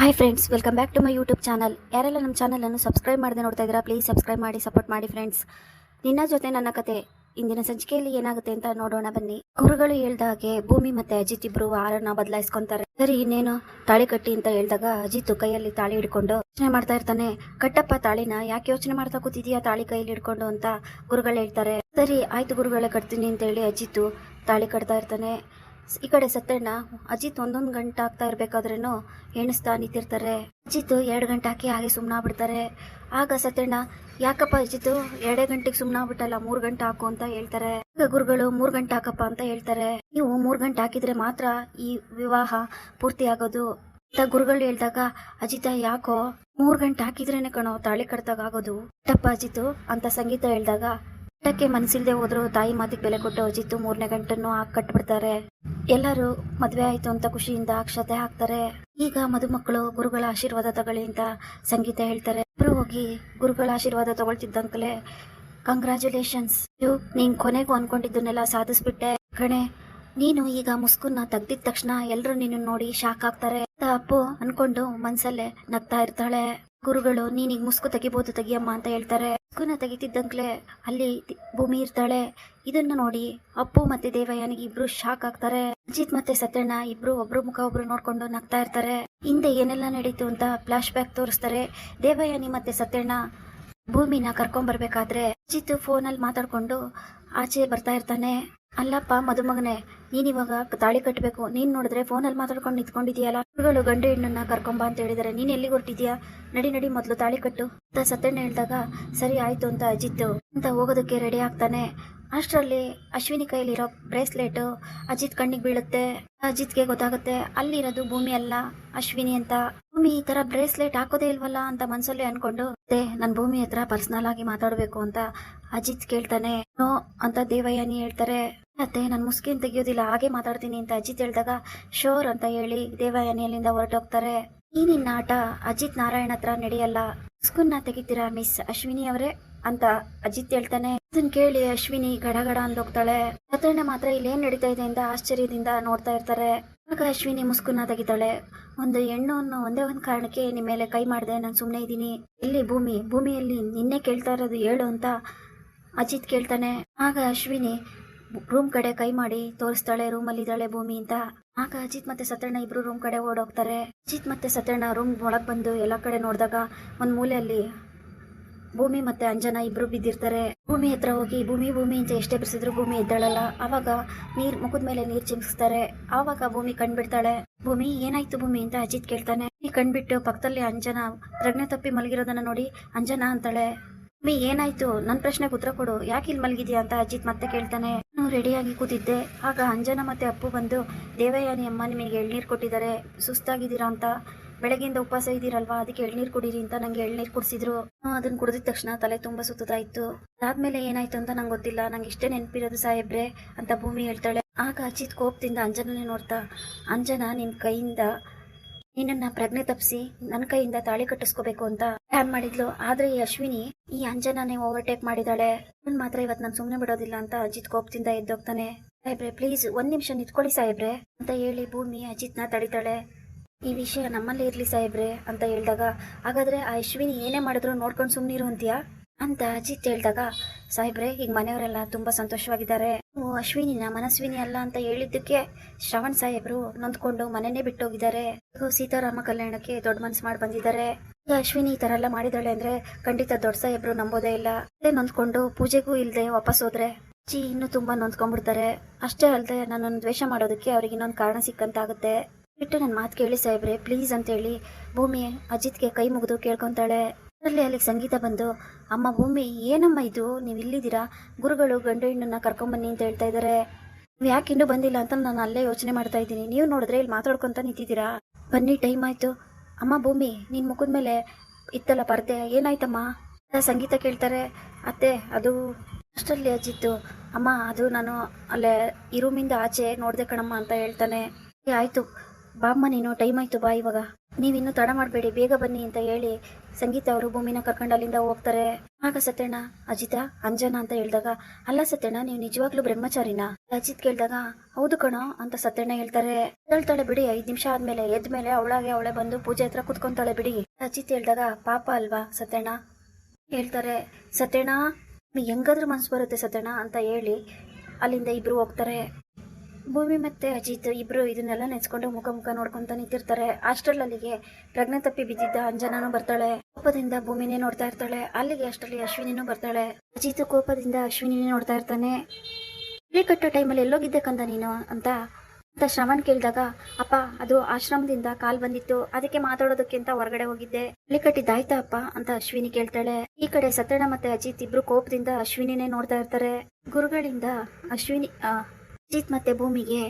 Hi friends welcome back to my YouTube channel ಯಾರೆಲ್ಲ ನಮ್ಮ ಚಾನಲನ್ನು ಸಬ್ಸ್ಕ್ರೈಬ್ ಮಾಡದೆ ನೋಡ್ತಾ ಇದ್ದೀರಾ ಪ್ಲೀಸ್ ಸಬ್ಸ್ಕ್ರೈಬ್ ಮಾಡಿ ಸಪೋರ್ಟ್ ಮಾಡಿ ಫ್ರೆಂಡ್ಸ್ ನಿನ್ನ ಜೊತೆ ನನ್ನ ಕತೆ ಇಂದಿನ ಸಂಚಿಕೆಯಲ್ಲಿ ಏನಾಗುತ್ತೆ ಅಂತ ನೋಡೋಣ ಬನ್ನಿ. ಗುರುಗಳು ಹೇಳ್ದಾಗೆ ಭೂಮಿ ಮತ್ತೆ ಅಜಿತ್ ಇಬ್ರು ವಾರನ ಬದಲಾಯಿಸ್ಕೊಂತಾರೆ. ಸರಿ, ಇನ್ನೇನು ತಾಳಿ ಕಟ್ಟಿ ಅಂತ ಹೇಳಿದಾಗ ಅಜಿತ್ ಕೈಯಲ್ಲಿ ತಾಳಿ ಹಿಡ್ಕೊಂಡು ಯೋಚನೆ ಮಾಡ್ತಾ ಇರ್ತಾನೆ. ಕಟ್ಟಪ್ಪ ತಾಳಿನ ಯಾಕೆ ಯೋಚನೆ ಮಾಡ್ತಾ ಕೂತಿದ್ಯಾ ತಾಳಿ ಕೈಯಲ್ಲಿ ಹಿಡ್ಕೊಂಡು ಅಂತ ಗುರುಗಳು ಹೇಳ್ತಾರೆ. ಸರಿ, ಆಯ್ತು ಗುರುಗಳೇ ಕಟ್ತೀನಿ ಅಂತ ಹೇಳಿ ಅಜಿತ್ ತಾಳಿ ಕಟ್ತಾ ಇರ್ತಾನೆ. ಈ ಕಡೆ ಸತ್ಯಣ್ಣ, ಅಜಿತ್ ಒಂದೊಂದು ಗಂಟೆ ಆಗ್ತಾ ಇರ್ಬೇಕಾದ್ರೇನು ಎಣಿಸ್ತಾ ನಿಂತಿರ್ತಾರೆ. ಅಜಿತ್ ಎರಡು ಗಂಟೆ ಹಾಕಿ ಹಾಗೆ ಸುಮ್ಮನಾಗ್ಬಿಡ್ತಾರೆ ಆಗ ಸತ್ಯಣ್ಣ, ಯಾಕಪ್ಪ ಅಜಿತ್ ಎರಡೇ ಗಂಟೆಗೆ ಸುಮ್ಮನಾಗ್ಬಿಟ್ಟಲ್ಲ ಮೂರ್ ಗಂಟೆ ಹಾಕು ಅಂತ ಹೇಳ್ತಾರೆ. ಆಗ ಗುರುಗಳು ಮೂರ್ ಗಂಟೆ ಹಾಕಪ್ಪ ಅಂತ ಹೇಳ್ತಾರೆ. ನೀವು ಮೂರ್ ಗಂಟೆ ಹಾಕಿದ್ರೆ ಮಾತ್ರ ಈ ವಿವಾಹ ಪೂರ್ತಿ ಆಗೋದು ಅಂತ ಗುರುಗಳು ಹೇಳ್ದಾಗ, ಅಜಿತ ಯಾಕೋ ಮೂರ್ ಗಂಟೆ ಹಾಕಿದ್ರೇನೆ ಕಣೋ, ತಾಳಿ ಕಟ್ದಾಗ ಆಗೋದು. ಟಪ್ಪ ಅಜಿತ್ ಅಂತ ಸಂಗೀತ ಹೇಳ್ದಾಗ, ಊಟಕ್ಕೆ ಮನಸ್ಸಿಲ್ದೆ ಹೋದ್ರು ತಾಯಿ ಮಾತಿಗೆ ಬೆಲೆ ಕೊಟ್ಟು ಅಜಿತ್ ಮೂರನೇ ಗಂಟನ್ನು ಹಾಕಿ ಕಟ್ಬಿಡ್ತಾರೆ. ಎಲ್ಲರೂ ಮದುವೆ ಆಯ್ತು ಅಂತ ಖುಷಿಯಿಂದ ಅಕ್ಷತೆ ಹಾಕ್ತಾರೆ. ಈಗ ಮದುಮಕ್ಕಳು ಗುರುಗಳ ಆಶೀರ್ವಾದ ತಗೊಳ್ಳಿ ಅಂತ ಸಂಗೀತ ಹೇಳ್ತಾರೆ. ಇಬ್ರು ಹೋಗಿ ಗುರುಗಳ ಆಶೀರ್ವಾದ ತಗೊಳ್ತಿದ್ದಂತಲೇ ಕಂಗ್ರ್ಯಾಚುಲೇಷನ್ಸ್ ನೀನ್ ಕೊನೆಗೂ ಅನ್ಕೊಂಡಿದ್ದನ್ನೆಲ್ಲ ಸಾಧಿಸ್ಬಿಟ್ಟೆ. ಕಣೆ, ನೀನು ಈಗ ಮುಸ್ಕುನ್ನ ತೆಗ್ದಿದ ತಕ್ಷಣ ಎಲ್ರು ನಿನ್ನ ನೋಡಿ ಶಾಕ್ ಆಗ್ತಾರೆ. ಅಪ್ಪು ಅನ್ಕೊಂಡು ಮನ್ಸಲ್ಲೇ ನಗ್ತಾ ಇರ್ತಾಳೆ. ಗುರುಗಳು, ನೀನೀಗ ಮುಸ್ಕು ತೆಗಿಬಹುದು ತೆಗಿಯಮ್ಮ ಅಂತ ಹೇಳ್ತಾರೆ. ಮುಸ್ಕುನ ತೆಗಿತಿದ್ದಂಕ್ಲೆ ಅಲ್ಲಿ ಭೂಮಿ ಇರ್ತಾಳೆ. ಇದನ್ನ ನೋಡಿ ಅಪ್ಪು ಮತ್ತೆ ದೇವಯ್ಯನಿಗೆ ಇಬ್ರು ಶಾಕ್ ಆಗ್ತಾರೆ. ಅಜಿತ್ ಮತ್ತೆ ಸತ್ಯಣ್ಣ ಇಬ್ರು ಒಬ್ರು ಮುಖ ಒಬ್ರು ನೋಡ್ಕೊಂಡು ನಗ್ತಾ ಇರ್ತಾರೆ. ಹಿಂದೆ ಏನೆಲ್ಲ ನಡೀತು ಅಂತ ಫ್ಲಾಶ್ ಬ್ಯಾಕ್ ತೋರಿಸ್ತಾರೆ. ದೇವಯಾನಿ ಮತ್ತೆ ಸತ್ಯಣ್ಣ ಭೂಮಿನ ಕರ್ಕೊಂಡ್ ಬರ್ಬೇಕಾದ್ರೆ ಅಜಿತ್ ಫೋನಲ್ಲಿ ಮಾತಾಡ್ಕೊಂಡು ಆಚೆ ಬರ್ತಾ ಇರ್ತಾನೆ. ಅಲ್ಲಪ್ಪ, ಮದುಮಗನೆ, ನೀನಿವಾಗ ತಾಳಿ ಕಟ್ಟಬೇಕು ನೀನ್ ನೋಡಿದ್ರೆ ಫೋನಲ್ಲಿ ಮಾತಾಡ್ಕೊಂಡು ನಿಂತ್ಕೊಂಡಿದ್ಯಲ್ಲ ಹುಡುಗಳು ಗಂಡು ಹೆಣ್ಣನ್ನ ಕರ್ಕೊಂಬ ಅಂತ ಹೇಳಿದಾರೆ. ನೀನ್ ಎಲ್ಲಿಗೆ ಹೊರಟಿದ್ಯಾ ನಡಿ ನಡಿ, ಮೊದ್ಲು ತಾಳಿ ಕಟ್ಟು ಅಂತ ಸತ್ಯಣ್ಣ ಹೇಳಿದಾಗ, ಸರಿ, ಆಯ್ತು ಅಂತ ಅಜಿತ್ ಅಂತ ಹೋಗೋದಕ್ಕೆ ರೆಡಿ ಆಗ್ತಾನೆ. ಅಷ್ಟರಲ್ಲಿ ಅಶ್ವಿನಿ ಕೈಲಿರೋ ಬ್ರೇಸ್ಲೆಟ್ ಅಜಿತ್ ಕಣ್ಣಿಗೆ ಬೀಳುತ್ತೆ. ಅಜಿತ್ಗೆ ಗೊತ್ತಾಗುತ್ತೆ, ಅಲ್ಲಿರೋದು ಭೂಮಿ ಅಲ್ಲ ಅಶ್ವಿನಿ ಅಂತ. ಭೂಮಿ ಈ ತರ ಬ್ರೇಸ್ಲೆಟ್ ಹಾಕೋದೇ ಇಲ್ವಲ್ಲ ಅಂತ ಮನ್ಸಲ್ಲಿ ಅನ್ಕೊಂಡು ನನ್ ಭೂಮಿ ಹತ್ರ ಪರ್ಸನಲ್ ಆಗಿ ಮಾತಾಡ್ಬೇಕು ಅಂತ ಅಜಿತ್ ಕೇಳ್ತಾನೆ. ನೋ, ಅಂತ ದೇವಯಾನಿ ಹೇಳ್ತಾರೆ. ಮತ್ತೆ ನಾನು ಮುಸ್ಕಿನ್ ತೆಗಿಯೋದಿಲ್ಲ, ಹಾಗೆ ಮಾತಾಡ್ತೀನಿ, ಅಂತ ಅಜಿತ್ ಹೇಳ್ದಾಗ, ಶೋರ್, ಅಂತ ಹೇಳಿ ದೇವಯಾನಿ ಅಲ್ಲಿಂದ ಹೊರಟೋಗ್ತಾರೆ. ಈ ನಿನ್ನ ಆಟ ಅಜಿತ್ ನಾರಾಯಣ ಹತ್ರ ನಡೆಯಲ್ಲ. ಮುಸ್ಕುನ್ನ ತೆಗಿತೀರಾ ಮಿಸ್ ಅಶ್ವಿನಿ ಅವರೇ? ಅಂತ ಅಜಿತ್ ಹೇಳ್ತಾನೆ. ಅದನ್ನ ಕೇಳಿ ಅಶ್ವಿನಿ ಗಡಗಡ ಅಂದೋಗ್ತಾಳೆ. ಮಾತ್ರ ಇಲ್ಲೇನ್ ನಡೀತಾ ಇದೆ ಅಂತ ಆಶ್ಚರ್ಯದಿಂದ ನೋಡ್ತಾ ಇರ್ತಾರೆ. ಅಶ್ವಿನಿ ಮುಸ್ಕುನ್ನ ತೆಗಿತಾಳೆ. ಒಂದು ಹೆಣ್ಣು ಅನ್ನೋ ಒಂದೇ ಒಂದು ಕಾರಣಕ್ಕೆ ನಿಮ್ಮ ಮೇಲೆ ಕೈ ಮಾಡಿದೆ, ನಾನು ಸುಮ್ಮನೆ ಇದ್ದೀನಿ. ಇಲ್ಲಿ ಭೂಮಿ, ಭೂಮಿಯಲ್ಲಿ ನಿನ್ನೆ ಕೇಳ್ತಾ ಇರೋದು ಹೇಳು ಅಂತ ಅಜಿತ್ ಕೇಳ್ತಾನೆ. ಆಗ ಅಶ್ವಿನಿ ರೂಮ್ ಕಡೆ ಕೈ ಮಾಡಿ ತೋರಿಸ್ತಾಳೆ ರೂಮಲ್ಲಿ ಇದ್ದಾಳೆ ಭೂಮಿ ಅಂತ. ಆಗ ಅಜಿತ್ ಮತ್ತೆ ಸತ್ಯಣ್ಣ ಇಬ್ರು ರೂಮ್ ಕಡೆ ಓಡೋಗ್ತಾರೆ. ಅಜಿತ್ ಮತ್ತೆ ಸತ್ಯಣ್ಣ ರೂಮ್ ಒಳಗೆ ಬಂದು ಎಲ್ಲ ಕಡೆ ನೋಡಿದಾಗ ಒಂದು ಮೂಲೆಯಲ್ಲಿ ಭೂಮಿ ಮತ್ತೆ ಅಂಜನ ಇಬ್ರು ಬಿದ್ದಿರ್ತಾರೆ. ಭೂಮಿ ಹತ್ರ ಹೋಗಿ ಭೂಮಿ ಭೂಮಿ ಅಂತ ಎಷ್ಟೇ ಬಿಸಿದ್ರು ಭೂಮಿ ಎದ್ದಾಳಲ್ಲ. ಅವಾಗ ನೀರ್ ಮುಖದ ಮೇಲೆ ನೀರ್ ಚಿಮ್ಸ್ತಾರೆ. ಆವಾಗ ಭೂಮಿ ಕಂಡ್ಬಿಡ್ತಾಳೆ ಭೂಮಿ, ಏನಾಯ್ತು ಭೂಮಿ ಅಂತ ಅಜಿತ್ ಕೇಳ್ತಾನೆ. ಈ ಕಣ್ಬಿಟ್ಟು ಪಕ್ಕದಲ್ಲಿ ಅಂಜನ, ಪ್ರಜ್ಞೆ ತಪ್ಪಿ ಮಲಗಿರೋದನ್ನ ನೋಡಿ ಅಂಜನ ಅಂತಾಳೆ. ಮೀ ಏನಾಯ್ತು? ನನ್ ಪ್ರಶ್ನೆಗೆ ಉತ್ತರ ಕೊಡು. ಯಾಕೆ ಇಲ್ಲಿ ಮಲಗಿದ್ಯಾ ಅಂತ ಅಜಿತ್ ಮತ್ತೆ ಕೇಳ್ತಾನೆ. ನಾನು ರೆಡಿಯಾಗಿ ಕೂತಿದ್ದೆ. ಆಗ ಅಂಜನ ಮತ್ತೆ ಅಪ್ಪು ಬಂದು, ದೇವಯಾನಿ ಅಮ್ಮ ನಿಮಗೆ ಎಳ್ನೀರು ಕೊಟ್ಟಿದ್ದಾರೆ. ಸುಸ್ತಾಗಿದ್ದೀರಾ ಅಂತ ಬೆಳಗ್ಗೆಯಿಂದ ಉಪವಾಸ ಇದ್ದೀರಲ್ವಾ? ಅದಕ್ಕೆ ಎಳ್ನೀರು ಕುಡೀರಿ ಅಂತ ನಂಗೆ ಎಳ್ನೀರು ಕುಡಿಸಿದ್ರು. ಅದನ್ನ ಕುಡಿದ ತಕ್ಷಣ ತಲೆ ತುಂಬಾ ಸುತ್ತದಾಯ್ತು ಅದಾದ್ಮೇಲೆ ಏನಾಯ್ತು ಅಂತ ನಂಗೆ ಗೊತ್ತಿಲ್ಲ. ನಂಗೆ ಇಷ್ಟೇ ನೆನಪಿರೋದು ಸಾಹೇಬ್ರೆ ಅಂತ ಭೂಮಿ ಹೇಳ್ತಾಳೆ. ಆಗ ಅಜಿತ್ ಕೋಪದಿಂದ ಅಂಜನನೇ ನೋಡ್ತಾ, ಅಂಜನ, ನಿನ್ ಕೈಯಿಂದ ನಿನ್ನನ್ನ ಪ್ರಜ್ಞೆ ತಪ್ಪಿಸಿ ನನ್ನ ಕೈಯಿಂದ ತಾಳಿ ಕಟ್ಟಿಸ್ಕೋಬೇಕು ಅಂತ ಪ್ಲಾನ್ ಮಾಡಿದ್ಲು. ಆದ್ರೆ ಈ ಅಶ್ವಿನಿ ಈ ಅಂಜನಾನೇ ಓವರ್ಟೇಕ್ ಮಾಡಿದಾಳೆ. ನನ್ ಮಾತ್ರ ಇವತ್ತು ನಾನು ಸುಮ್ಮನೆ ಬಿಡೋದಿಲ್ಲ ಅಂತ ಅಜಿತ್ ಕೋಪದಿಂದ ಎದ್ದೋಗ್ತಾನೆ. ಸಾಹೇಬ್ರೆ ಪ್ಲೀಸ್ ಒಂದ್ ನಿಮಿಷ ನಿಂತ್ಕೊಳ್ಳಿ ಸಾಹೇಬ್ರೆ, ಅಂತ ಹೇಳಿ ಭೂಮಿ ಅಜಿತ್ನ ತಡಿತಾಳೆ. ಈ ವಿಷಯ ನಮ್ಮಲ್ಲೇ ಇರ್ಲಿ ಸಾಹೇಬ್ರೆ ಅಂತ ಹೇಳಿದಾಗ, ಹಾಗಾದ್ರೆ ಆ ಅಶ್ವಿನಿ ಏನೇ ಮಾಡಿದ್ರು ನೋಡ್ಕೊಂಡು ಸುಮ್ನಿರು ಅಂತೀಯಾ? ಅಂತ ಅಜಿತ್ ಹೇಳಿದಾಗ, ಸಾಹೇಬ್ರೆ, ಈಗ ಮನೆಯವರೆಲ್ಲ ತುಂಬಾ ಸಂತೋಷವಾಗಿದ್ದಾರೆ. ನೀವು ಅಶ್ವಿನಿನ ಮನಸ್ವಿನಿ ಅಲ್ಲ ಅಂತ ಹೇಳಿದ್ದಕ್ಕೆ ಶ್ರವಣ್ ಸಾಹೇಬ್ರು ನೊಂದ್ಕೊಂಡು ಮನೆನೇ ಬಿಟ್ಟೋಗಿದ್ದಾರೆ. ಸೀತಾರಾಮ ಕಲ್ಯಾಣಕ್ಕೆ ದೊಡ್ಡ ಮನಸ್ಸು ಮಾಡಿ ಬಂದಿದ್ದಾರೆ. ಈಗ ಅಶ್ವಿನಿ ಈ ತರ ಎಲ್ಲ ಮಾಡಿದಾಳೆ ಅಂದ್ರೆ ಖಂಡಿತ ದೊಡ್ಡ ಸಾಹೇಬ್ರು ನಂಬೋದೇ ಇಲ್ಲ. ಅದೇ ನೊಂದ್ಕೊಂಡು ಪೂಜೆಗೂ ಇಲ್ದೆ ವಾಪಸ್ ಹೋದ್ರೆ ಅಜ್ಜಿ ಇನ್ನೂ ತುಂಬಾ ನೊಂದ್ಕೊಂಡ್ಬಿಡ್ತಾರೆ. ಅಷ್ಟೇ ಅಲ್ಲದೆ ನನ್ನನ್ನು ದ್ವೇಷ ಮಾಡೋದಕ್ಕೆ ಅವ್ರಿಗೆ ಇನ್ನೊಂದು ಕಾರಣ ಸಿಕ್ಕಂತಾಗುತ್ತೆ. ಬಿಟ್ಟು ನನ್ನ ಮಾತು ಕೇಳಿ ಸಾಹೇಬ್ರೆ ಪ್ಲೀಸ್ ಅಂತೇಳಿ. ಭೂಮಿ ಅಜಿತ್ಗೆ ಕೈ ಮುಗಿದು ಕೇಳ್ಕೊತಾಳೆ. ಅದರಲ್ಲಿ ಅಲ್ಲಿಗೆ ಸಂಗೀತ ಬಂದು, ಅಮ್ಮ ಭೂಮಿ, ಏನಮ್ಮ ಇದು? ನೀವು ಇಲ್ಲಿದ್ದೀರಾ? ಗುರುಗಳು ಗಂಡು ಹೆಣ್ಣನ್ನ ಕರ್ಕೊಂಬನ್ನಿ ಅಂತ ಹೇಳ್ತಾ ಇದ್ದಾರೆ ನೀವು ಯಾಕೆ ಇನ್ನೂ ಬಂದಿಲ್ಲ ಅಂತ ನಾನು ಅಲ್ಲೇ ಯೋಚನೆ ಮಾಡ್ತಾ ಇದ್ದೀನಿ. ನೀವು ನೋಡಿದ್ರೆ ಇಲ್ಲಿ ಮಾತಾಡ್ಕೊಂತ ನಿಂತಿದ್ದೀರಾ? ಬನ್ನಿ, ಟೈಮ್ ಆಯ್ತು. ಅಮ್ಮ ಭೂಮಿ ನಿನ್ನ ಮುಖದ ಮೇಲೆ ಇತ್ತಲ್ಲ ಪರ್ದೆ? ಏನಾಯ್ತಮ್ಮ? ಸಂಗೀತ ಕೇಳ್ತಾರೆ. ಅತ್ತೆ, ಅದು ಅಷ್ಟರಲ್ಲಿ ಅಜ್ಜಿತ್ತು ಅಮ್ಮ, ಅದು ನಾನು ಅಲ್ಲೇ ಈ ರೂಮಿಂದ ಆಚೆ ನೋಡ್ದೆ ಕಣಮ್ಮ ಅಂತ ಹೇಳ್ತಾನೆ. ಆಯ್ತು. ಬಾಮ್ಮ, ನೀನು ಟೈಮ್ ಆಯ್ತು, ಬಾ ಇವಾಗ. ನೀವಿನ್ನು ತಡ ಮಾಡಬೇಡಿ, ಬೇಗ ಬನ್ನಿ ಅಂತ ಹೇಳಿ ಸಂಗೀತ ಅವರು ಭೂಮಿನ ಕರ್ಕೊಂಡು ಅಲ್ಲಿಂದ ಹೋಗ್ತಾರೆ. ಆಗ ಸತ್ಯಣ್ಣ, ಅಜಿತ, ಅಂಜನ ಅಂತ ಹೇಳಿದಾಗ, ಅಲ್ಲ ಸತ್ಯಣ್ಣ, ನೀವು ನಿಜವಾಗ್ಲೂ ಬ್ರಹ್ಮಚಾರಿನ? ಅಜಿತ್ ಕೇಳಿದಾಗ, ಹೌದು ಕಣೋ ಅಂತ ಸತ್ಯಣ್ಣ ಹೇಳ್ತಾರೆ. ಹೇಳ್ತಾಳೆ ಬಿಡಿ, ಐದ್ ನಿಮಿಷ ಆದ್ಮೇಲೆ ಎದ್ಮೇಲೆ ಅವಳಾಗೆ ಅವಳೆ ಬಂದು ಪೂಜೆ ಹತ್ರ ಕುತ್ಕೊಂತಾಳೆ ಬಿಡಿ. ಅಜಿತ್ ಹೇಳಿದಾಗ, ಪಾಪ ಅಲ್ವಾ ಸತ್ಯಣ್ಣ? ಹೇಳ್ತಾರೆ, ಸತ್ಯಣ್ಣ ಹೆಂಗಾದ್ರೂ ಮನ್ಸು ಬರುತ್ತೆ ಸತ್ಯಣ್ಣ ಅಂತ ಹೇಳಿ ಅಲ್ಲಿಂದ ಇಬ್ರು ಹೋಗ್ತಾರೆ. ಭೂಮಿ ಮತ್ತೆ ಅಜಿತ್ ಇಬ್ರು ಇದನ್ನೆಲ್ಲ ನೆನೆಸ್ಕೊಂಡು ಮುಖ ಮುಖ ನೋಡ್ಕೊಂತ ನಿಂತಿರ್ತಾರೆ. ಹಾಸ್ಟೆಲ್ ಅಲ್ಲಿಗೆ ಪ್ರಜ್ಞೆ ತಪ್ಪಿ ಬಿದ್ದಿದ್ದ ಅಂಜನಾನು ಬರ್ತಾಳೆ. ಕೋಪದಿಂದ ಭೂಮಿನೇ ನೋಡ್ತಾ ಇರ್ತಾಳೆ. ಅಲ್ಲಿಗೆ ಅಷ್ಟರಲ್ಲಿ ಅಶ್ವಿನಿನೂ ಬರ್ತಾಳೆ. ಅಜಿತ್ ಕೋಪದಿಂದ ಅಶ್ವಿನಿನೇ ನೋಡ್ತಾ ಇರ್ತಾನೆ. ಇಲ್ಲಿ ಕಟ್ಟೋ ಟೈಮಲ್ಲಿ ಎಲ್ಲೋಗಿದ್ದೆ ಕಂದ ನೀನು ಅಂತ ಅಂತ ಶ್ರವಣ್ ಕೇಳಿದಾಗ, ಅಪ್ಪ, ಅದು ಆಶ್ರಮದಿಂದ ಕಾಲ್ ಬಂದಿತ್ತು. ಅದಕ್ಕೆ ಮಾತಾಡೋದಕ್ಕಿಂತ ಹೊರಗಡೆ ಹೋಗಿದ್ದೆ. ಇಲ್ಲಿ ಕಟ್ಟಿದ್ದಾಯ್ತಾ ಅಪ್ಪ? ಅಂತ ಅಶ್ವಿನಿ ಕೇಳ್ತಾಳೆ. ಈ ಕಡೆ ಸತ್ಯಣ್ಣ ಮತ್ತೆ ಅಜಿತ್ ಇಬ್ರು ಕೋಪದಿಂದ ಅಶ್ವಿನಿನೇ ನೋಡ್ತಾ ಇರ್ತಾರೆ. ಗುರುಗಳಿಂದ ಅಶ್ವಿನಿ ಅಜಿತ್ ಮತ್ತೆ ಭೂಮಿಗೆ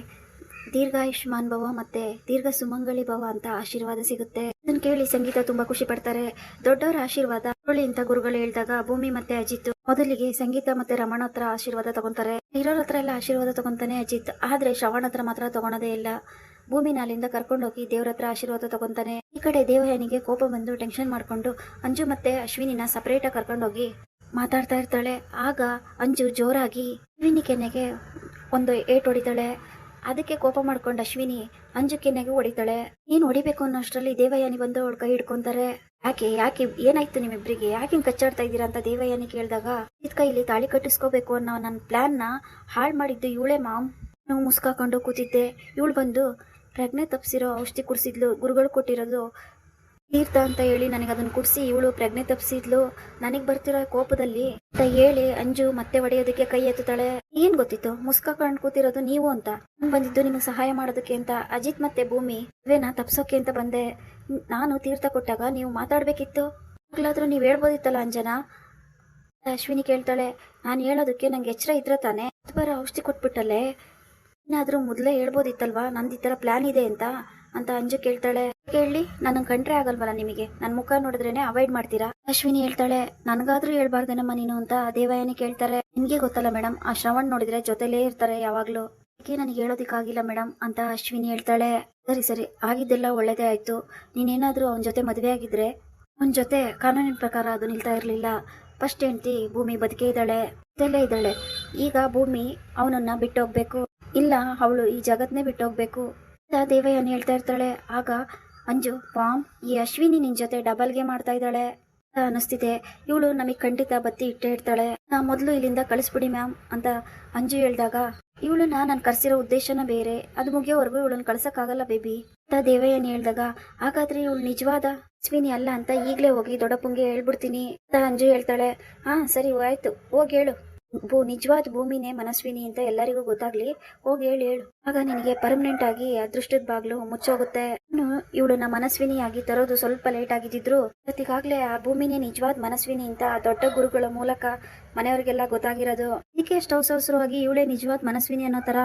ದೀರ್ಘಾಯುಷ್ಮಾನ್ ಭವ ಮತ್ತೆ ದೀರ್ಘ ಸುಮಂಗಲಿ ಭವ ಅಂತ ಆಶೀರ್ವಾದ ಸಿಗುತ್ತೆ. ಇದನ್ನ ಕೇಳಿ ಸಂಗೀತ ತುಂಬಾ ಖುಷಿ ಪಡ್ತಾರೆ. ದೊಡ್ಡವರ ಆಶೀರ್ವಾದ. ಒಳ್ಳೆ ಅಂತ ಗುರುಗಳು ಹೇಳಿದಾಗ ಭೂಮಿ ಮತ್ತೆ ಅಜಿತ್ ಮೊದಲಿಗೆ ಸಂಗೀತ ಮತ್ತೆ ರಮಣ ಹತ್ರ ಆಶೀರ್ವಾದ ತಗೊಂತಾರೆ. ಇರೋರ ಹತ್ರ ಎಲ್ಲ ಆಶೀರ್ವಾದ ತಗೊಂತಾನೆ ಅಜಿತ್. ಆದ್ರೆ ಶ್ರವಣ ಹತ್ರ ಮಾತ್ರ ತಗೊಳೋದೇ ಇಲ್ಲ. ಭೂಮಿನ ಅಲ್ಲಿಂದ ಕರ್ಕೊಂಡೋಗಿ ದೇವ್ರ ಹತ್ರ ಆಶೀರ್ವಾದ ತಗೊಂತಾನೆ. ಈ ಕಡೆ ದೇವಯಾನಿಗೆ ಕೋಪ ಬಂದು ಟೆನ್ಷನ್ ಮಾಡ್ಕೊಂಡು ಅಂಜು ಮತ್ತೆ ಅಶ್ವಿನಿನ ಸಪರೇಟ್ ಆಗಿ ಕರ್ಕೊಂಡೋಗಿ ಮಾತಾಡ್ತಾ ಇರ್ತಾಳೆ. ಆಗ ಅಂಜು ಜೋರಾಗಿ ಅಶ್ವಿನಿ ಕೆನ್ನೆಗೆ ಒಂದು ಏಟ್ ಹೊಡಿತಾಳೆ. ಅದಕ್ಕೆ ಕೋಪ ಮಾಡ್ಕೊಂಡು ಅಶ್ವಿನಿ ಅಂಜು ಕೆನ್ನೆಗೆ ಹೊಡಿತಾಳೆ. ನೀನು ಹೊಡಿಬೇಕು ಅನ್ನೋ ಅಷ್ಟರಲ್ಲಿ ದೇವಯಾನಿ ಬಂದು ಅವಳ ಕೈ ಹಿಡ್ಕೊಂತಾರೆ. ಯಾಕೆ ಯಾಕೆ, ಏನಾಯ್ತು ನಿಮ್ಮಿಬ್ಬರಿಗೆ ಯಾಕೆ ಹಿಂಗೆ ಕಚ್ಚಾಡ್ತಾ ಇದ್ದೀರಾ ಅಂತ ದೇವಯಾನಿ ಕೇಳಿದಾಗ ಇದ್ ಕೈಲಿ ತಾಳಿ ಕಟ್ಟಿಸ್ಕೋಬೇಕು ಅನ್ನೋ ನನ್ನ ಪ್ಲಾನ್ನ ಹಾಳು ಮಾಡಿದ್ದು ಇವಳೇ, ಮಾಮ್. ನಾವು ಮುಸ್ಕಾಕೊಂಡು ಕೂತಿದ್ದೆ. ಇವಳು ಬಂದು ಪ್ರಜ್ಞೆ ತಪ್ಸಿರೋ ಔಷಧಿ ಕುಡಿಸಿದ್ಲು, ಗುರುಗಳು ಕೊಟ್ಟಿರೋದು. ತೀರ್ಥ ಅಂತ ಹೇಳಿ ನನಗೆ ಅದನ್ನ ಕುಡಿಸಿ, ಇವಳು ಪ್ರಜ್ಞೆ ತಪ್ಪಿಸಿದ್ಲು ನನಗೆ ಬರ್ತಿರೋ ಕೋಪದಲ್ಲಿ ಅಂತ ಹೇಳಿ ಅಂಜು ಮತ್ತೆ ಹೊಡೆಯೋದಕ್ಕೆ ಕೈ ಎತ್ತುತ್ತಾಳೆ. ಏನ್ ಗೊತ್ತಿತ್ತು? ಮುಸ್ಕಾಕೊಂಡು ಕೂತಿರೋದು ನೀವು ಅಂತ. ಬಂದಿದ್ದು ನಿಮಗೆ ಸಹಾಯ ಮಾಡೋದಕ್ಕೆ ಅಂತ. ಅಜಿತ್ ಮತ್ತೆ ಭೂಮಿ ಇವೇನ ತಪ್ಸೋಕೆ ಅಂತ ಬಂದೆ. ನಾನು ತೀರ್ಥ ಕೊಟ್ಟಾಗ ನೀವು ಮಾತಾಡ್ಬೇಕಿತ್ತು? ಆಗ್ಲಾದ್ರೂ ನೀವು ಹೇಳ್ಬೋದಿತ್ತಲ್ಲ ಅಂಜನಾ? ಅಶ್ವಿನಿ ಕೇಳ್ತಾಳೆ. ನಾನು ಹೇಳೋದಕ್ಕೆ ನಂಗೆ ಎಚ್ಚರ ಇದ್ರೆ ತಾನೆ. ಬರ ಔಷಧಿ ಕೊಟ್ಬಿಟ್ಟಲ್ಲೇ? ಏನಾದ್ರೂ ಮೊದಲೇ ಹೇಳ್ಬೋದಿತ್ತಲ್ವಾ? ನಂದು ಈ ಥರ ಪ್ಲಾನ್ ಇದೆ ಅಂತ. ಅಂತ ಅಂಜು ಕೇಳ್ತಾಳೆ. ಕೇಳಿ ನನ್ನ ಕಂಡ್ರೆ ಆಗಲ್ವಲ್ಲ ನಿಮಗೆ? ನನ್ನ ಮುಖ ನೋಡಿದ್ರೇನೆ ಅವಾಯ್ಡ್ ಮಾಡ್ತೀರಾ? ಅಶ್ವಿನಿ ಹೇಳ್ತಾಳೆ, ನನ್ಗಾದ್ರೂ ಹೇಳ್ಬಾರ್ದೇನಮ್ಮ ನೀನು ಅಂತ ದೇವಯಾನಿ ಕೇಳ್ತಾರೆ. ನಿಮಗೆ ಗೊತ್ತಲ್ಲ ಮೇಡಮ್ ಆ ಶ್ರವಣ್ ನೋಡಿದ್ರೆ ಜೊತೆಲೇ ಇರ್ತಾರೆ ಯಾವಾಗ್ಲೂ. ಅದಕ್ಕೆ ನನಗೆ ಹೇಳೋದಿಕ್ಕಾಗಿಲ್ಲ ಮೇಡಮ್ ಅಂತ ಅಶ್ವಿನಿ ಹೇಳ್ತಾಳೆ. ಸರಿ ಸರಿ, ಆಗಿದ್ದೆಲ್ಲ ಒಳ್ಳೇದೇ ಆಯ್ತು. ನೀನೇನಾದ್ರೂ ಅವನ ಜೊತೆ ಮದುವೆ ಆಗಿದ್ರೆ? ಅವನ ಜೊತೆ ಕಾನೂನಿನ ಪ್ರಕಾರ ಅದು ನಿಲ್ತಾ ಇರಲಿಲ್ಲ. ಫಸ್ಟ್ ಹೆಂಡತಿ ಭೂಮಿ ಬದುಕೇ ಇದ್ದಾಳೆ. ಜೊತೆಲೇ ಇದ್ದಾಳೆ. ಈಗ ಭೂಮಿ ಅವನನ್ನ ಬಿಟ್ಟೋಗ್ಬೇಕು. ಇಲ್ಲ, ಅವಳು ಈ ಜಗತ್ನೇ ಬಿಟ್ಟೋಗ್ಬೇಕು. ಅಂತ ದೇವಯಾನಿ ಹೇಳ್ತಾ ಇರ್ತಾಳೆ, ಆಗ ಅಂಜು, ಪಾಮ್, ಈ ಅಶ್ವಿನಿ ನಿನ್ ಜೊತೆ ಡಬಲ್ ಗೇಮ್ ಮಾಡ್ತಾ ಇದ್ದಾಳೆ ಅನಿಸ್ತಿದೆ ಇವಳು ನಮಗೆ ಖಂಡಿತ ಬತ್ತಿ ಇಟ್ಟೇ ಇರ್ತಾಳೆ. ನಾ ಮೊದಲು ಇಲ್ಲಿಂದ ಕಳಿಸ್ಬಿಡಿ, ಮ್ಯಾಮ್ ಅಂತ ಅಂಜು ಹೇಳ್ದಾಗ ನಾ ನಾನು ಕರ್ಸಿರೋ ಉದ್ದೇಶನ ಬೇರೆ. ಅದು ಮುಗಿಯೋವರೆಗೂ ಇವಳನ್ನ ಕಳ್ಸಕ್ಕಾಗಲ್ಲ, ಬೇಬಿ ಅಂತ ದೇವಯ್ಯನ ಹೇಳ್ದಾಗ, ಹಾಗಾದ್ರೆ ಇವಳು ನಿಜವಾದ ಅಶ್ವಿನಿ ಅಲ್ಲ ಅಂತ ಈಗಲೇ ಹೋಗಿ ದೊಡ್ಡಪ್ಪಂಗೆ ಹೇಳ್ಬಿಡ್ತೀನಿ ಅಂತ ಅಂಜು ಹೇಳ್ತಾಳೆ. ಹಾ, ಸರಿ, ಆಯ್ತು. ಹೋಗಿ ಹೇಳು. ಭೂ, ನಿಜವಾದ ಭೂಮಿನೇ ಮನಸ್ವಿನಿ ಅಂತ ಎಲ್ಲರಿಗೂ ಗೊತ್ತಾಗ್ಲಿ, ಹೋಗಿ ಹೇಳಿ, ಹೇಳು. ಆಗ ನಿನಗೆ ಪರ್ಮನೆಂಟ್ ಆಗಿ ಅದೃಷ್ಟದ ಬಾಗ್ಲು ಮುಚ್ಚೋಗುತ್ತೆ. ಇನ್ನು ಇವಳನ್ನ ಮನಸ್ವಿನಿಯಾಗಿ ತರೋದು ಸ್ವಲ್ಪ ಲೇಟ್ ಆಗಿದ್ದಿದ್ರು, ಇವತ್ತಿಗಾಗ್ಲೇ ಆ ಭೂಮಿನೇ ನಿಜವಾದ ಮನಸ್ವಿನಿ ಅಂತ ದೊಡ್ಡ ಗುರುಗಳ ಮೂಲಕ ಮನೆಯವರಿಗೆಲ್ಲ ಗೊತ್ತಾಗಿರೋದು. ಇದಕ್ಕೆ ಎಷ್ಟು ಆಗಿ ಇವಳೇ ನಿಜವಾದ ಮನಸ್ವಿನಿ ಅನ್ನೋ ತರ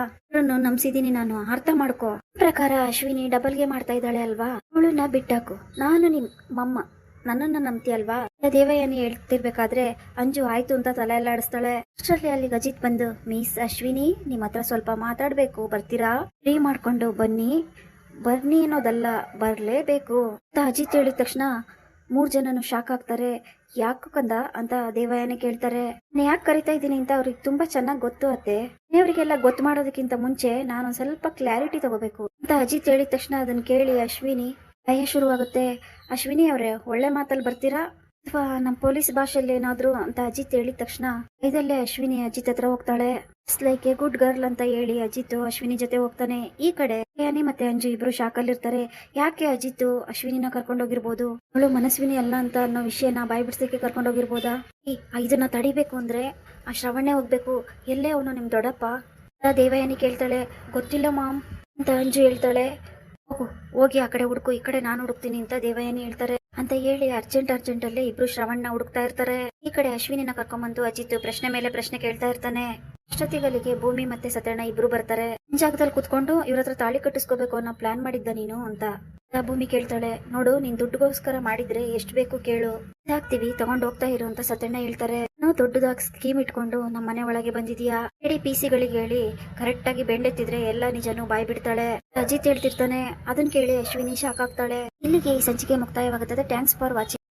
ನಂಬಿಸಿದೀನಿ ನಾನು. ಅರ್ಥ ಮಾಡ್ಕೋ. ಪ್ರಕಾರ ಅಶ್ವಿನಿ ಡಬಲ್ಗೆ ಮಾಡ್ತಾ ಇದ್ದಾಳೆ ಅಲ್ವಾ? ಅವಳನ್ನ ಬಿಟ್ಟಾಕು. ನಾನು ನಿಮ್ ಮಮ್ಮ. ನನ್ನನ್ನ ನಂಬ್ತೀಯಲ್ವಾ ದೇವಯಾನಿ ಹೇಳ್ತಿರ್ಬೇಕಾದ್ರೆ ಅಂಜು ಆಯ್ತು ಅಂತ ತಲೆ ಎಲ್ಲ ಆಡಿಸ್ತಾಳೆ ಅಷ್ಟರಲ್ಲಿ ಅಲ್ಲಿ ಅಜಿತ್ ಬಂದು, ಮಿಸ್ ಅಶ್ವಿನಿ ನಿಮ್ಮ ಹತ್ರ ಸ್ವಲ್ಪ ಮಾತಾಡ್ಬೇಕು, ಬರ್ತೀರಾ? ಫ್ರೀ ಮಾಡ್ಕೊಂಡು ಬನ್ನಿ. ಬನ್ನಿ ಅನ್ನೋದಲ್ಲ, ಬರ್ಲೇಬೇಕು. ಅಂತ ಅಜಿತ್ ಹೇಳಿದ ತಕ್ಷಣ ಮೂರ್ ಜನನು ಶಾಕ್ ಆಗ್ತಾರೆ. ಯಾಕೆ ಕಂದ? ಅಂತ ದೇವಯ್ಯನೇ ಕೇಳ್ತಾರೆ. ನಾನು ಯಾಕೆ ಕರಿತಾ ಇದ್ದೀನಿ ಅಂತ ಅವ್ರಿಗೆ ತುಂಬಾ ಚೆನ್ನಾಗಿ ಗೊತ್ತು ಅತ್ತೆ. ಅವರಿಗೆಲ್ಲ ಗೊತ್ತು ಮಾಡೋದಕ್ಕಿಂತ ಮುಂಚೆ ನಾನು ಸ್ವಲ್ಪ ಕ್ಲಾರಿಟಿ ತಗೋಬೇಕು. ಅಂತ ಅಜಿತ್ ಹೇಳಿದ ತಕ್ಷಣ ಅದನ್ನ ಕೇಳಿ, ಅಶ್ವಿನಿ ಭಯ ಶುರುವಾಗುತ್ತೆ. ಅಶ್ವಿನಿ ಅವರೇ, ಒಳ್ಳೆ ಮಾತಲ್ಲಿ ಬರ್ತೀರಾ? ಅಥವಾ ನಮ್ಮ ಪೊಲೀಸ್ ಭಾಷೆಯಲ್ಲಿ ಏನಾದ್ರು ಅಂತ ಅಜಿತ್ ಹೇಳಿದ ತಕ್ಷಣ, ಇದಲ್ಲೇ ಅಶ್ವಿನಿ ಅಜಿತ್ ಹತ್ರ ಹೋಗ್ತಾಳೆ. ಲೈಕ್ ಎ ಗುಡ್ ಗರ್ಲ್ ಅಂತ ಹೇಳಿ ಅಜಿತ್ ಅಶ್ವಿನಿ ಜೊತೆ ಹೋಗ್ತಾನೆ. ಈ ಕಡೆ ಯಾನಿ ಮತ್ತೆ ಅಂಜು ಇಬ್ರು ಶಾಕಲ್ಲಿರ್ತಾರೆ ಯಾಕೆ ಅಜಿತ್ ಅಶ್ವಿನಿನ ಕರ್ಕೊಂಡೋಗಿರ್ಬೋದು ಅವಳು ಮನಸ್ವಿನಿ ಅಲ್ಲ ಅಂತ ಅನ್ನೋ ವಿಷಯನ ಬಾಯ್ ಬಿಡ್ಸಕ್ಕೆ ಕರ್ಕೊಂಡೋಗಿರ್ಬೋದಾ ಇದನ್ನ ತಡಿಬೇಕು ಅಂದ್ರೆ ಆ ಶ್ರವಣೆ ಹೋಗ್ಬೇಕು. ಎಲ್ಲೇ ಅವನು ನಿಮ್ ದೊಡ್ಡಪ್ಪ? ದೇವಯಾನಿ ಕೇಳ್ತಾಳೆ, ಗೊತ್ತಿಲ್ಲ ಮಾಮ್ ಅಂತ ಅಂಜು ಹೇಳ್ತಾಳೆ. ಹೋಗು ಆ ಕಡೆ ಹುಡುಕು, ಈ ಕಡೆ ನಾನು ಹುಡುಕ್ತೀನಿ ಅಂತ ದೇವಯಾನಿ ಹೇಳ್ತಾರೆ? ಅಂತ ಹೇಳಿ ಅರ್ಜೆಂಟ್ ಅರ್ಜೆಂಟ್ ಅಲ್ಲೇ ಇಬ್ರು ಶ್ರವಣ್ನ ಹುಡುಕ್ತಾ ಇರ್ತಾರೆ. ಈ ಕಡೆ ಅಶ್ವಿನಿನ ಕರ್ಕೊಂಬಂದು ಅಜಿತ್ ಪ್ರಶ್ನೆ ಮೇಲೆ ಪ್ರಶ್ನೆ ಕೇಳ್ತಾ ಇರ್ತಾನೆ. ಅಷ್ಟೊತ್ತಿಗಳಿಗೆ ಭೂಮಿ ಮತ್ತೆ ಸತ್ಯಣ್ಣ ಇಬ್ರು ಬರ್ತಾರೆ. ಜಾಗದಲ್ಲಿ ಕುತ್ಕೊಂಡು ಇವ್ರ ಹತ್ರ ತಾಳಿ ಕಟ್ಟಿಸ್ಕೋಬೇಕು ಅನ್ನೋ ಪ್ಲಾನ್ ಮಾಡಿದ್ದ ನೀನು ಅಂತ ಭೂಮಿ ಕೇಳ್ತಾಳೆ. ನೋಡು, ನೀನ್ ದುಡ್ಡುಗೋಸ್ಕರ ಮಾಡಿದ್ರೆ ಎಷ್ಟ್ ಬೇಕು ಕೇಳು. ಹಾಕ್ತಿವಿ ತಗೊಂಡ್ ಹೋಗ್ತಾ ಇರು ಅಂತ ಸತ್ಯಣ್ಣ ಹೇಳ್ತಾರೆ. ದೊಡ್ಡದಾಗಿ ಸ್ಕೀಮ್ ಇಟ್ಕೊಂಡು ನಮ್ಮ ಮನೆ ಒಳಗೆ ಬಂದಿದ್ಯಾ? ಹೇಳಿ ಪಿ ಸಿಗಳಿಗೆ ಹೇಳಿ. ಕರೆಕ್ಟ್ ಆಗಿ ಬೆಂಡೆತ್ತಿದ್ರೆ ಎಲ್ಲ ನಿಜನೂ ಬಾಯ್ ಬಿಡ್ತಾಳೆ. ಅಜಿತ್ ಹೇಳ್ತಿರ್ತಾನೆ. ಅದನ್ನ ಕೇಳಿ ಅಶ್ವಿನಿ ಶಾಕ್ ಆಗ್ತಾಳೆ. ಇಲ್ಲಿಗೆ ಈ ಸಂಚಿಕೆ ಮುಕ್ತಾಯವಾಗುತ್ತದೆ. Thanks for watching